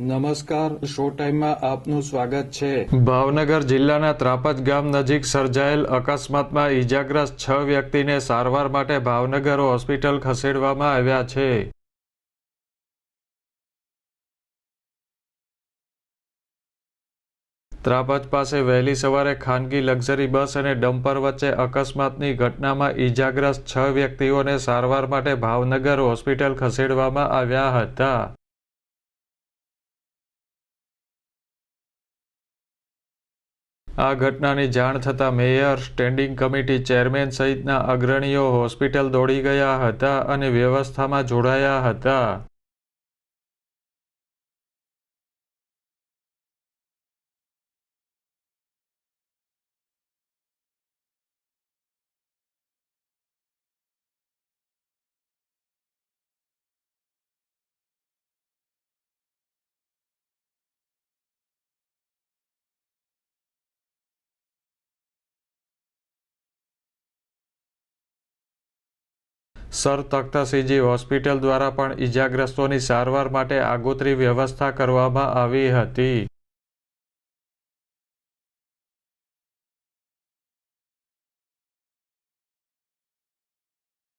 નમસ્કાર, શો ટાઈમમાં આપનું સ્વાગત છે. ભાવનગર જિલ્લાના ત્રાપજ ગામ નજીક સર્જાયેલ અકસ્માતમાં ઈજાગ્રસ્ત છ વ્યક્તિને સારવાર માટે ભાવનગર હોસ્પિટલ ખસેડવામાં આવ્યા છે. ત્રાપજ પાસે વહેલી સવારે ખાનગી લક્ઝરી બસ અને ડમ્પર વચ્ચે અકસ્માતની ઘટનામાં ઈજાગ્રસ્ત છ વ્યક્તિઓને સારવાર માટે ભાવનગર હોસ્પિટલ ખસેડવામાં આવ્યા હતા. આ ઘટનાની જાણ થતાં મેયર, સ્ટેન્ડિંગ કમિટી ચેરમેન સહિતના અગ્રણીઓ હોસ્પિટલ દોડી ગયા હતા અને વ્યવસ્થામાં જોડાયા હતા. સર તખ્તસિંહજી હોસ્પિટલ દ્વારા પણ ઇજાગ્રસ્તોની સારવાર માટે આગોતરી વ્યવસ્થા કરવામાં આવી હતી.